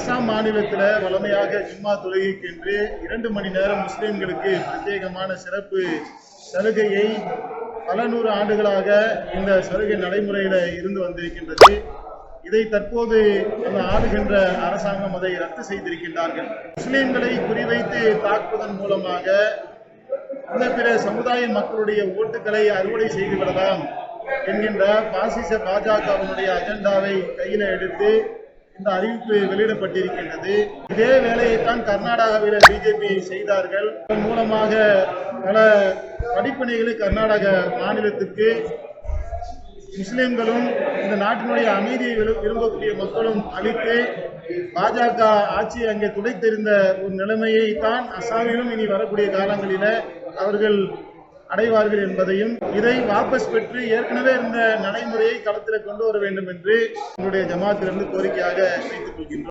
அசாம் மாநிலத்தில் வளமையாக ஜும்மா தொழுகைக்கென்று இரண்டு மணி நேரம் முஸ்லிம்களுக்கு பிரத்யேகமான சிறப்பு சலுகையை பல நூறு ஆண்டுகளாக இந்த சலுகை நடைமுறையில் இருந்து வந்திருக்கின்றது. இதை தற்போது அந்த ஆளுகின்ற அரசாங்கம் அதை ரத்து செய்திருக்கின்றார்கள். முஸ்லீம்களை குறிவைத்து தாக்குவதன் மூலமாக இந்த பிற சமுதாய மக்களுடைய ஓட்டுகளை அறுவடை செய்து விடலாம் என்கின்ற பாசிச பாஜகவினுடைய அஜெண்டாவை கையில எடுத்து இந்த அறிவிப்பு வெளியிடப்பட்டிருக்கின்றது. இதே வேலையைத்தான் கர்நாடகாவில் பிஜேபி செய்தார்கள். இதன் மூலமாக பல படிப்பணிகளை கர்நாடக மாநிலத்துக்கு முஸ்லிம்களும் இந்த நாட்டினுடைய அமைதியை விரும்பக்கூடிய மக்களும் அளித்து பாஜக ஆட்சியை அங்கே துடைத்திருந்த ஒரு நிலைமையை தான் அசாமிலும் இனி வரக்கூடிய காலங்களில அவர்கள் அடைவார்கள் என்பதையும் இதை வாபஸ் பெற்று ஏற்கனவே இருந்த நடைமுறையை களத்தில் கொண்டு வர வேண்டும் என்று எங்களுடைய ஜமாத்திலிருந்து கோரிக்கையாக வைத்துக் கொள்கின்றோம்.